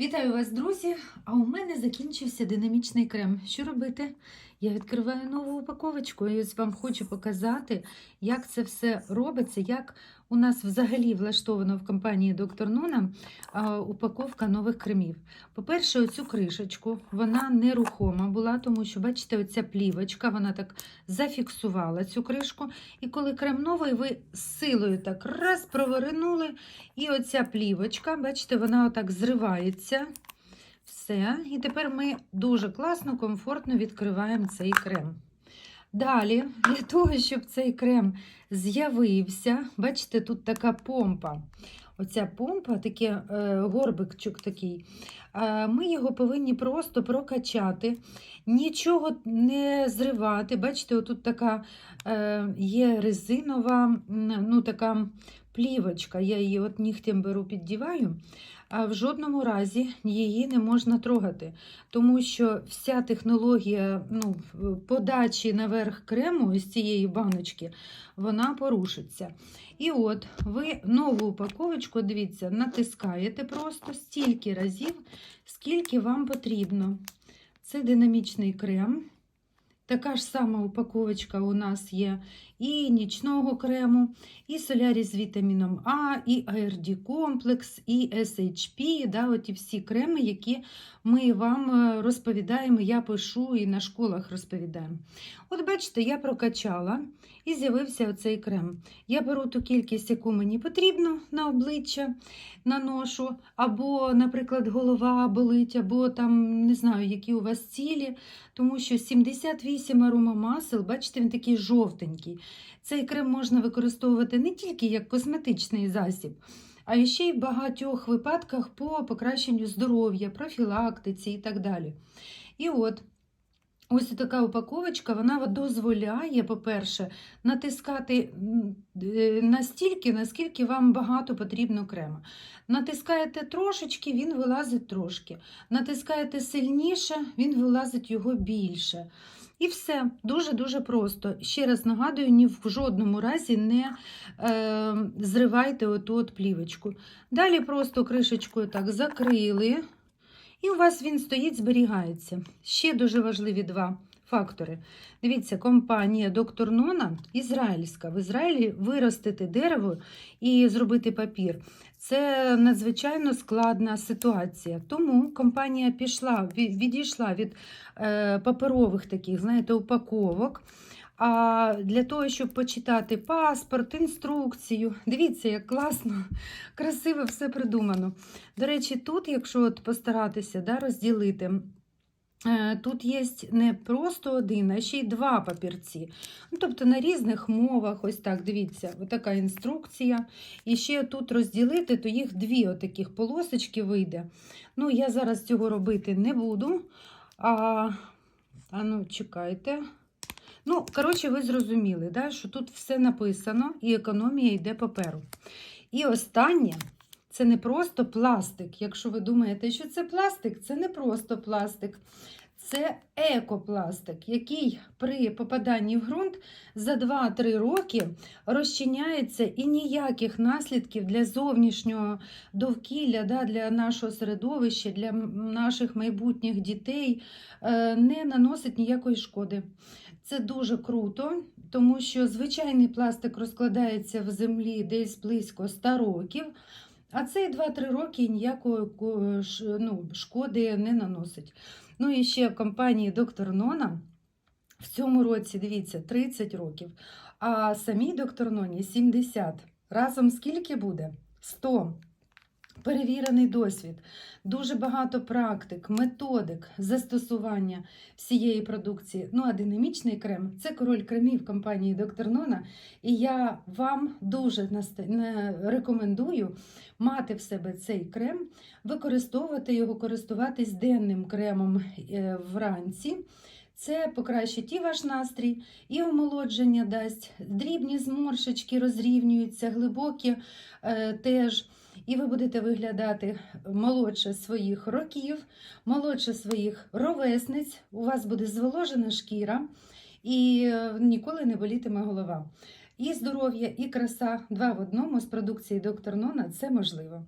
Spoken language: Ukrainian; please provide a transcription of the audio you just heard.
Вітаю вас, друзі! А у мене закінчився динамічний крем. Що робити? Я відкриваю нову упаковочку і ось вам хочу показати, як це все робиться, як у нас взагалі влаштовано в компанії Доктор Нона а, упаковка нових кремів. По-перше, оцю кришечку вона нерухома була, тому що, бачите, оця плівочка, вона так зафіксувала цю кришку. І коли крем новий, ви силою так раз провернули, і оця плівочка, бачите, вона отак зривається. Все. І тепер ми дуже класно, комфортно відкриваємо цей крем. Далі, для того, щоб цей крем з'явився, бачите, тут така помпа. Оця помпа, такий е, горбикчик такий. Ми його повинні просто прокачати, нічого не зривати. Бачите, отут така е, є резинова, ну така плівочка. Я її от нігтем беру, піддіваю. А в жодному разі її не можна трогати, тому що вся технологія ну, подачі наверх крему з цієї баночки вона порушиться. І от ви нову упаковочку, дивіться, натискаєте просто стільки разів, скільки вам потрібно. Це динамічний крем. Така ж сама упаковочка у нас є і нічного крему, і солярій з вітаміном А, і ARD комплекс, і SHP, да, оті всі креми, які ми вам е, розповідаємо, я пишу і на школах розповідаємо. От бачите, я прокачала і з'явився оцей крем. Я беру ту кількість, яку мені потрібно на обличчя, наношу, або, наприклад, голова болить, або там не знаю, які у вас цілі, тому що 78 аромамасел, бачите, він такий жовтенький. Цей крем можна використовувати не тільки як косметичний засіб, а ще й в багатьох випадках по покращенню здоров'я, профілактиці і так далі. І от. Ось така упаковочка, вона дозволяє, по-перше, натискати е, настільки, наскільки вам багато потрібно крема. Натискаєте трошечки, він вилазить трошки. Натискаєте сильніше, він вилазить його більше. І все, дуже-дуже просто. Ще раз нагадую, ні в жодному разі не е, зривайте оту от плівочку. Далі просто кришечкою так закрили. І у вас він стоїть, зберігається. Ще дуже важливі два фактори. Дивіться, компанія Доктор Нона ізраїльська. В Ізраїлі виростити дерево і зробити папір. Це надзвичайно складна ситуація. Тому компанія пішла, відійшла від е, паперових таких, знаєте, упаковок. А для того, щоб почитати паспорт, інструкцію, дивіться, як класно, красиво все придумано. До речі, тут, якщо от постаратися да, розділити, е, тут є не просто один, а ще й два папірці. Ну, тобто на різних мовах, ось так, дивіться, отака інструкція. І ще тут розділити, то їх дві отаких полосочки вийде. Ну, я зараз цього робити не буду. А, а ну, чекайте. Ну, коротше, ви зрозуміли, да, що тут все написано, і економія йде паперу. І останнє це не просто пластик. Якщо ви думаєте, що це пластик, це не просто пластик. Це екопластик, який при попаданні в ґрунт за 2-3 роки розчиняється і ніяких наслідків для зовнішнього довкілля, да, для нашого середовища, для наших майбутніх дітей е, не наносить ніякої шкоди. Це дуже круто, тому що звичайний пластик розкладається в землі десь близько 100 років, а цей 2-3 роки ніякої ну, шкоди не наносить. Ну і ще компанії Доктор Нона в цьому році, дивіться, 30 років, а самій Доктор Ноні 70. Разом скільки буде? 100. Перевірений досвід, дуже багато практик, методик застосування всієї продукції. Ну, а динамічний крем це король кремів компанії Доктор Нона. І я вам дуже рекомендую мати в себе цей крем, використовувати його, користуватись денним кремом е, вранці. Це покращить і ваш настрій, і омолодження дасть. Дрібні зморшечки розрівнюються, глибокі е, теж. І ви будете виглядати молодше своїх років, молодше своїх ровесниць. У вас буде зволожена шкіра і е, ніколи не болітиме голова. І здоров'я, і краса два в одному з продукції доктор Нона це можливо.